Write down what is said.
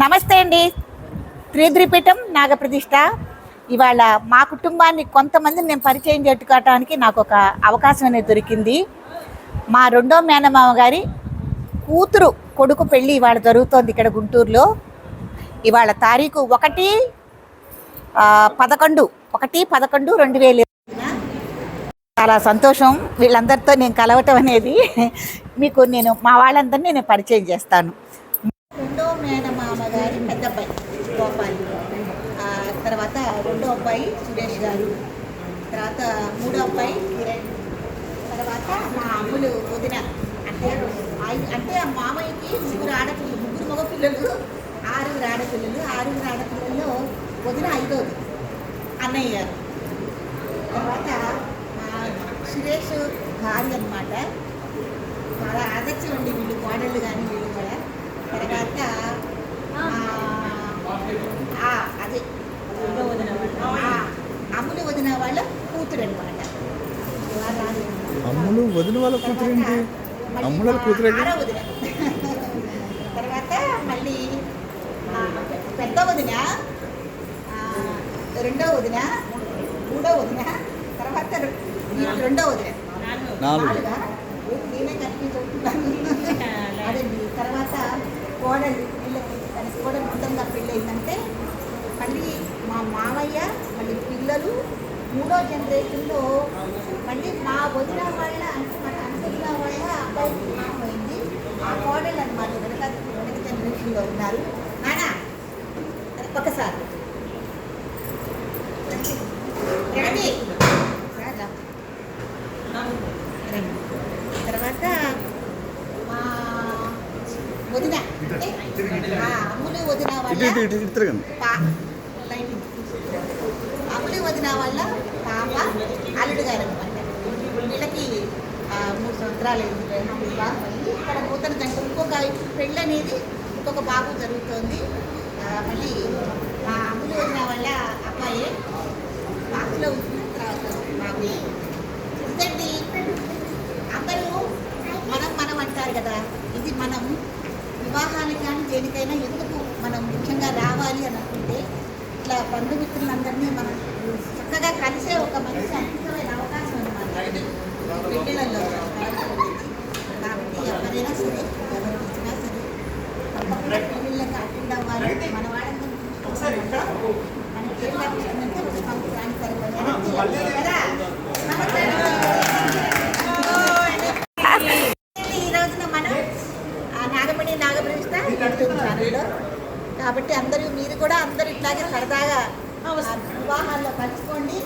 నమస్తే అండి. త్రిద్రిపీఠం నాగప్రతిష్ఠ. ఇవాళ మా కుటుంబాన్ని కొంతమందిని నేను పరిచయం పెట్టుకోవటానికి నాకు ఒక అవకాశం అనేది దొరికింది. మా రెండో మేనమామ గారి కూతురు కొడుకు పెళ్ళి ఇవాళ జరుగుతోంది ఇక్కడ గుంటూరులో. ఇవాళ తారీఖు ఒకటి పదకొండు ఒకటి పదకొండు రెండు వేలు చాలా సంతోషం. వీళ్ళందరితో నేను కలవటం అనేది మీకు నేను మా వాళ్ళందరినీ నేను పరిచయం చేస్తాను. గారి పెద్ద అబ్బాయి గోపాల్. తర్వాత రెండో అబ్బాయి సురేష్ గారు. తర్వాత మూడో అబ్బాయి కిరణ్. తర్వాత మా అమ్ములు వదిన. అంటే అంటే మామయ్యకి ముగ్గురు ఆడపిల్లలు ముగ్గురు మగ పిల్లలు ఆరుగురు ఆడపిల్లలు. ఆరుగురు ఆడపిల్లల్లో వదిన ఐదోది అన్నయ్య గారు. తర్వాత సురేష్ భార్య అనమాట చాలా ఆదర్శం అండి వీళ్ళు కోడళ్ళు కానీ వీళ్ళు కూడా తర్వాత ఆ, ఆ, అదే ఆ, అమ్ములు వదిన వాళ్ళ కూతురు అనమాట అమ్ములు వదిన వాళ్ళ కూతురేంటి? అమ్ముల వాళ్ళ కూతురే తర్వాత మళ్ళీ పెద్ద వదిన రెండో వదిన మూడో వదిన తర్వాత రెండో వదిన. నాలుగు? ఏంటి నేనే చెప్తున్నాను. అదండి తర్వాత కోడలు వీళ్ళకి తన కోడలు మొత్తంగా పెళ్ళయిందంటే మళ్ళీ మా మామయ్య మళ్ళీ పిల్లలు మూడో జనరేషన్లో మళ్ళీ మా వదిన వాళ్ళ అంటే మన అంతదిన వాళ్ళ అబ్బాయికి మామైంది ఆ కోడలు అనమాట వెనక వెనక జనరేషన్లో ఉన్నారు. నానా ఒకసారి రండి. తర్వాత మా వదిన. అమ్ములు వదిన వాళ్ళ. అమ్ములు వదిన వాళ్ళ పాప అల్లుడు గారు అనమాట వీళ్ళకి ఆ, మూడు ఇక్కడ నూతన జంట ఇంకొక పెళ్ళి అనేది ఇంకొక బాబు జరుగుతోంది. మళ్ళీ మా అమ్ములు వదిన వాళ్ళ అబ్బాయి బాక్స్లో ఉంటుంది తర్వాత బాబు ఇదండి అందరూ మనం మనం అంటారు కదా ఇది మనం వివాహానికి కానీ దేనికైనా ఎందుకు మనం ముఖ్యంగా రావాలి అని అనుకుంటే ఇట్లా బంధుమిత్రులందరినీ మనం చక్కగా కలిసే ఒక మంచి అద్భుతమైన అవకాశం అనమాట పెళ్ళిళ్ళలో కాబట్టి ఎవరైనా సరే ఇచ్చినా సరే తప్పకుండా అటెండ్ అవ్వాలి మన వాళ్ళందరూ మనకి ఏం లభిస్తుందంటే ఒక సంవత్సరానికి ఈ రోజున మనం ఆ నాగమణి నాగప్రతిష్ట యూట్యూబ్ కాబట్టి అందరూ మీరు కూడా అందరూ ఇట్లాగే సరదాగా వివాహాల్లో కలుసుకోండి.